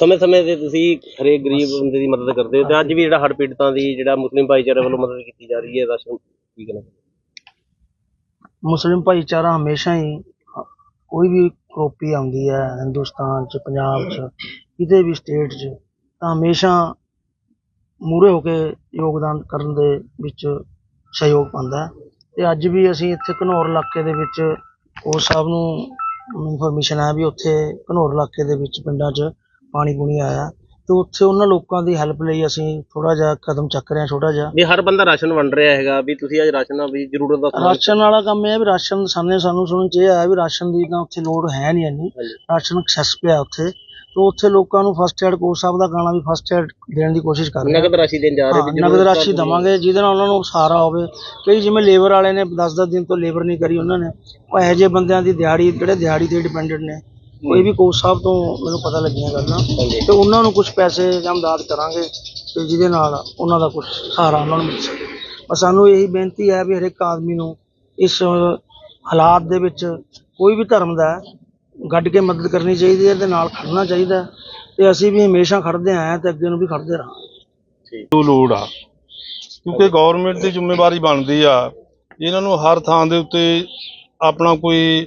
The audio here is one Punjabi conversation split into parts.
ਸਮੇਂ-ਸਮੇਂ ਤੇ ਤੁਸੀਂ ਹਰੇਕ ਗਰੀਬ ਬੰਦੇ ਦੀ ਮਦਦ ਕਰਦੇ ਹੋ ਤੇ ਅੱਜ ਵੀ ਜਿਹੜਾ ਹੜ੍ਹ ਪੀੜਤਾਂ ਦੀ ਜਿਹੜਾ ਮੁਸਲਿਮ ਭਾਈਚਾਰੇ ਵੱਲੋਂ ਮਦਦ ਕੀਤੀ ਜਾ ਰਹੀ ਹੈ ਰਾਸ਼ਨ ਕੀ ਕਹਿਣਾ ਮੁਸਲਿਮ ਭਾਈਚਾਰਾ ਹਮੇਸ਼ਾ ਹੀ ਕੋਈ ਵੀ ਕਰੋਪੀ ਆਉਂਦੀ ਹੈ ਹਿੰਦੁਸਤਾਨ ਚ ਪੰਜਾਬ ਚ ਕਿਤੇ ਵੀ ਸਟੇਟ ਚ ਤਾਂ ਹਮੇਸ਼ਾ ਮੂਰੇ ਹੋ ਕੇ ਯੋਗਦਾਨ ਕਰਨ ਦੇ ਵਿੱਚ ਸਹਿਯੋਗ ਪਾਉਂਦਾ ਹੈ। ਤੇ ਅੱਜ ਵੀ ਅਸੀਂ ਇੱਥੇ ਘਨੌਰ ਇਲਾਕੇ ਦੇ ਵਿੱਚ ਕੋਚ ਸਾਹਿਬ ਨੂੰ ਇਨਫੋਰਮੇਸ਼ਨ ਹੈ ਵੀ ਉੱਥੇ ਘਨੌਰ ਇਲਾਕੇ ਦੇ ਵਿੱਚ ਪਿੰਡਾਂ 'ਚ ਪਾਣੀ ਪੂਣੀ ਆਇਆ ਤੇ ਉੱਥੇ ਉਹਨਾਂ ਲੋਕਾਂ ਦੀ ਹੈਲਪ ਲਈ ਅਸੀਂ ਥੋੜਾ ਜਿਹਾ ਕਦਮ ਚੱਕ ਰਹੇ ਹਾਂ ਛੋਟਾ ਜਿਹਾ। ਵੀ ਹਰ ਬੰਦਾ ਰਾਸ਼ਨ ਵੰਡ ਰਿਹਾ ਹੈਗਾ ਵੀ ਤੁਸੀਂ ਅੱਜ ਰਾਸ਼ਨ ਵੀ ਜ਼ਰੂਰਤ ਦਾ ਰਾਸ਼ਨ ਵਾਲਾ ਕੰਮ ਇਹ ਹੈ ਵੀ ਰਾਸ਼ਨ ਸਾਹਮਣੇ ਸਾਨੂੰ ਸੁਣਨ ਚ ਇਹ ਆਇਆ ਵੀ ਰਾਸ਼ਨ ਦੀ ਤਾਂ ਉੱਥੇ ਲੋੜ ਹੈ ਨਹੀਂ ਇੰਨੀ। ਹਾਂਜੀ। ਰਾਸ਼ਨ ਐਕਸੈਸ ਪਿਆ ਉੱਥੇ। ਤੇ ਉੱਥੇ ਲੋਕਾਂ ਨੂੰ ਫਸਟ ਏਡ ਕੋਚ ਸਾਹਿਬ ਦਾ ਗਾਣਾ ਵੀ ਫਸਟ ਏਡ ਦੇਣ ਦੀ ਕੋਸ਼ਿਸ਼ ਕਰ ਰਹੇ ਨਗਦ ਰਾਸ਼ੀ ਦੇਣ ਜਾ ਰਹੇ ਵੀ ਨਗਦ ਰਾਸ਼ੀ ਦਵਾਂਗੇ ਜਿਹਦੇ ਨਾਲ ਉਹਨਾਂ ਨੂੰ ਸਹਾਰਾ ਹੋਵੇ। ਕਈ ਜਿਵੇਂ ਲੇਬਰ ਵਾਲੇ ਨੇ 10-10 ਦਿਨ ਤੋਂ ਲੇਬਰ ਨਹੀਂ ਕਰੀ ਉਹਨਾਂ ਨੇ। ਉਹ ਇਹੋ ਜਿਹੇ ਬੰਦਿਆਂ ਦੀ ਦਿਹਾੜੀ ਜਿਹੜੇ ਦਿਹਾੜੀ ਤੇ ਡਿਪੈਂਡੈਂਟ ਨੇ ਕੋਈ ਵੀ ਕੋਚ ਸਾਹਿਬ ਤੋਂ ਮੈਨੂੰ ਪਤਾ ਲੱਗੀਆਂ ਗੱਲਾਂ। ਤੇ ਉਹਨਾਂ ਨੂੰ ਕੁਝ ਪੈਸੇ ਜਾਂ ਮਦਦ ਕਰਾਂਗੇ ਤੇ ਜਿਹਦੇ ਨਾਲ ਉਹਨਾਂ ਦਾ ਕੁਝ ਸਹਾਰਾ ਉਹਨਾਂ ਨੂੰ ਮਿਲ ਸਕੇ। ਬਸ ਸਾਨੂੰ ਇਹੀ ਬੇਨਤੀ ਹੈ ਵੀ ਹਰੇਕ ਆਦਮੀ ਨੂੰ ਇਸ ਹਾਲਾਤ ਦੇ ਵਿੱਚ ਕੋਈ ਵੀ ਧਰਮ ਦਾ ਗੱਡ ਕੇ ਮਦਦ ਕਰਨੀ ਚਾਹੀਦੀ ਹੈ ਤੇ ਨਾਲ ਖੜਨਾ ਚਾਹੀਦਾ ਤੇ ਅਸੀਂ ਵੀ ਹਮੇਸ਼ਾ ਖੜਦੇ ਆਏ ਹਾਂ ਤੇ ਅੱਗੇ ਨੂੰ ਵੀ ਖੜਦੇ ਰਹਾਂਗੇ। ਤੋਂ ਲੋੜ ਆ? ਕਿਉਂਕਿ ਗਵਰਨਮੈਂਟ ਦੀ ਜ਼ਿੰਮੇਵਾਰੀ ਬਣਦੀ ਆ। ਇਹਨਾਂ ਨੂੰ ਹਰ ਥਾਂ ਦੇ ਉੱਤੇ ਆਪਣਾ ਕੋਈ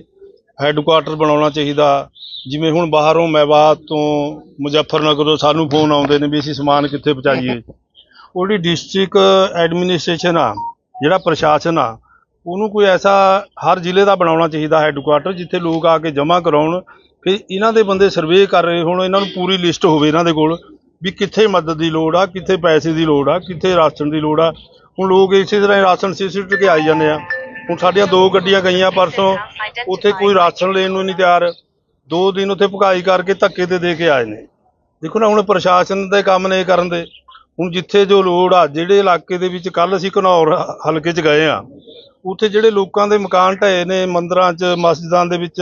ਹੈੱਡਕੁਆਟਰ ਬਣਾਉਣਾ ਚਾਹੀਦਾ। ਜਿਵੇਂ ਹੁਣ ਬਾਹਰੋਂ ਮੈਵਾਤ ਤੋਂ ਮੁਜ਼ੱਫਰਨਗਰੋਂ ਸਾਨੂੰ ਫੋਨ ਆਉਂਦੇ ਨੇ ਵੀ ਅਸੀਂ ਸਮਾਨ ਕਿੱਥੇ ਪਹੁੰਚਾਈਏ। ਉਹਦੀ ਡਿਸਟ੍ਰਿਕਟ ਐਡਮਿਨਿਸਟ੍ਰੇਸ਼ਨ ਆ, ਜਿਹੜਾ ਪ੍ਰਸ਼ਾਸਨ ਆ, ਉਹਨੂੰ ਕੋਈ ਐਸਾ ਹਰ ਜ਼ਿਲ੍ਹੇ ਦਾ ਬਣਾਉਣਾ ਚਾਹੀਦਾ ਹੈੱਡਕੁਆਟਰ ਜਿੱਥੇ ਲੋਕ ਆ ਕੇ ਜਮ੍ਹਾਂ ਕਰਾਉਣ ਕਿ ਇਹਨਾਂ ਦੇ ਬੰਦੇ ਸਰਵੇ ਕਰ ਰਹੇ ਹੁਣ, ਇਹਨਾਂ ਨੂੰ ਪੂਰੀ ਲਿਸਟ ਹੋਵੇ ਇਹਨਾਂ ਦੇ ਕੋਲ, ਵੀ ਕਿੱਥੇ ਮਦਦ ਦੀ ਲੋੜ ਆ, ਕਿੱਥੇ ਪੈਸੇ ਦੀ ਲੋੜ ਆ, ਕਿੱਥੇ ਰਾਸ਼ਨ ਦੀ ਲੋੜ ਆ। ਹੁਣ ਲੋਕ ਇਸੇ ਤਰ੍ਹਾਂ ਹੀ ਰਾਸ਼ਨ ਸਿਸਟਮ ਕੇ ਆਈ ਜਾਂਦੇ ਆ। ਹੁਣ ਸਾਡੀਆਂ ਦੋ ਗੱਡੀਆਂ ਗਈਆਂ ਪਰਸੋਂ, ਉੱਥੇ ਕੋਈ ਰਾਸ਼ਨ ਲੈਣ ਨੂੰ ਨਹੀਂ ਤਿਆਰ। ਦੋ ਦਿਨ ਉੱਥੇ ਭੁਕਾਈ ਕਰਕੇ ਧੱਕੇ ਤੇ ਦੇ ਕੇ ਆਏ ਨੇ। ਦੇਖੋ ਨਾ, ਹੁਣ ਪ੍ਰਸ਼ਾਸਨ ਦੇ ਕੰਮ ਨੇ ਕਰਨ ਦੇ। ਹੁਣ ਜਿੱਥੇ ਜੋ ਲੋੜ ਆ, ਜਿਹੜੇ ਇਲਾਕੇ ਦੇ ਵਿੱਚ ਕੱਲ ਅਸੀਂ ਘਨੌਰ ਹਲਕੇ 'ਚ ਗਏ ਆ, ਉੱਥੇ ਜਿਹੜੇ ਲੋਕਾਂ ਦੇ ਮਕਾਨ ਢਏ ਨੇ, ਮੰਦਰਾਂ 'ਚ, ਮਸਜਿਦਾਂ ਦੇ ਵਿੱਚ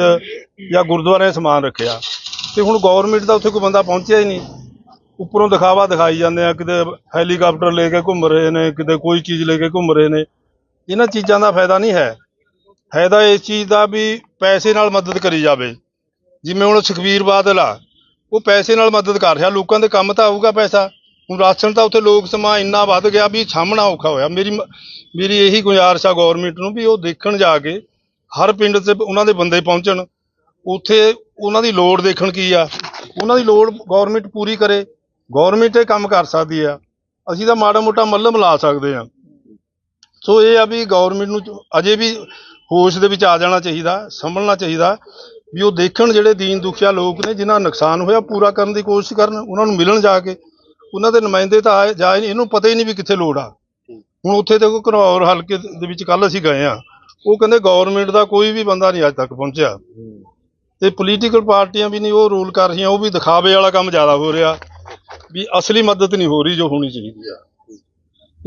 ਜਾਂ ਗੁਰਦੁਆਰਿਆਂ ਸਮਾਨ ਰੱਖਿਆ, ਤੇ ਹੁਣ ਗਵਰਨਮੈਂਟ ਦਾ ਉੱਥੇ ਕੋਈ ਬੰਦਾ ਪਹੁੰਚਿਆ ਹੀ ਨਹੀਂ। ਉੱਪਰੋਂ ਦਿਖਾਵਾ ਦਿਖਾਈ ਜਾਂਦੇ ਆ, ਕਿਤੇ ਹੈਲੀਕਾਪਟਰ ਲੈ ਕੇ ਘੁੰਮ ਰਹੇ ਨੇ, ਕਿਤੇ ਕੋਈ ਚੀਜ਼ ਲੈ ਕੇ ਘੁੰਮ ਰਹੇ ਨੇ। ਇਹਨਾਂ ਚੀਜ਼ਾਂ ਦਾ ਫਾਇਦਾ ਨਹੀਂ ਹੈ। ਫਾਇਦਾ ਇਸ ਚੀਜ਼ ਦਾ ਵੀ ਪੈਸੇ ਨਾਲ ਮਦਦ ਕਰੀ ਜਾਵੇ। ਜਿਵੇਂ ਹੁਣ ਸੁਖਬੀਰ ਬਾਦਲ ਆ, ਉਹ ਪੈਸੇ ਨਾਲ ਮਦਦ ਕਰ ਰਿਹਾ, ਲੋਕਾਂ ਦੇ ਕੰਮ ਤਾਂ ਆਊਗਾ ਪੈਸਾ। ਹੁਣ ਰਾਸ਼ਨ ਤਾਂ ਉੱਥੇ ਲੋਕ ਸਮਾਂ ਇੰਨਾ ਵੱਧ ਗਿਆ ਵੀ ਸਾਹਮਣਾ ਔਖਾ ਹੋਇਆ। ਮੇਰੀ ਮੇਰੀ ਇਹੀ ਗੁਜ਼ਾਰਿਸ਼ ਆ ਗਵਰਨਮੈਂਟ ਨੂੰ ਵੀ ਉਹ ਦੇਖਣ ਜਾ ਕੇ, ਹਰ ਪਿੰਡ 'ਤੇ ਉਹਨਾਂ ਦੇ ਬੰਦੇ ਪਹੁੰਚਣ। ਉੱਥੇ ਉਹਨਾਂ ਦੀ ਲੋੜ ਦੇਖਣ ਕੀ ਆ। ਉਹਨਾਂ ਦੀ ਲੋੜ ਗਵਰਨਮੈਂਟ ਪੂਰੀ ਕਰੇ। ਗਵਰਨਮੈਂਟ ਇਹ ਕੰਮ ਕਰ ਸਕਦੀ ਆ। ਅਸੀਂ ਤਾਂ ਮਾੜਾ ਮੋਟਾ ਮੱਲਮ ਲਾ ਸਕਦੇ ਆ। ਸੋ ਇਹ ਆ ਵੀ ਗਵਰਨਮੈਂਟ ਨੂੰ ਅਜੇ ਵੀ ਹੋਸ਼ ਦੇ ਵਿੱਚ ਆ ਜਾਣਾ ਚਾਹੀਦਾ, ਸੰਭਲਣਾ ਚਾਹੀਦਾ। ਵੀ ਉਹ ਦੇਖਣ ਜਿਹੜੇ ਦੀਨ ਦੁਖਿਆ ਲੋਕ ਨੇ, ਜਿਨ੍ਹਾਂ ਨੁਕਸਾਨ ਹੋਇਆ ਪੂਰਾ ਕਰਨ ਦੀ ਕੋਸ਼ਿਸ਼ ਕਰਨ, ਉਹਨਾਂ ਨੂੰ ਮਿਲਣ ਜਾ ਕੇ, ਉਹਨਾਂ ਦੇ ਨੁਮਾਇੰਦੇ ਤਾਂ ਆਏ, ਜਾ ਨਹੀਂ, ਇਹਨੂੰ ਪਤਾ ਹੀ ਨਹੀਂ ਵੀ ਕਿੱਥੇ ਲੋੜ ਆ। ਹੁਣ ਉੱਥੇ ਦੇਖੋ ਘਨੌਰ ਹਲਕੇ ਦੇ ਵਿੱਚ ਕੱਲ ਅਸੀਂ ਗਏ ਆ ਉਹ ਕਹਿੰਦੇ ਗਵਰਨਮੈਂਟ ਦਾ ਕੋਈ ਵੀ ਬੰਦਾ ਨਹੀਂ ਅੱਜ ਤੱਕ ਪਹੁੰਚਿਆ। ਤੇ ਪੋਲੀਟੀਕਲ ਪਾਰਟੀਆਂ ਵੀ ਨਹੀਂ, ਉਹ ਰੂਲ ਕਰ ਰਹੀਆਂ, ਉਹ ਵੀ ਦਿਖਾਵੇ ਵਾਲਾ ਕੰਮ ਜ਼ਿਆਦਾ ਹੋ ਰਿਹਾ। ਵੀ ਅਸਲੀ ਮਦਦ ਨਹੀਂ ਹੋ ਰਹੀ ਜੋ ਹੋਣੀ ਚਾਹੀਦੀ ਆ।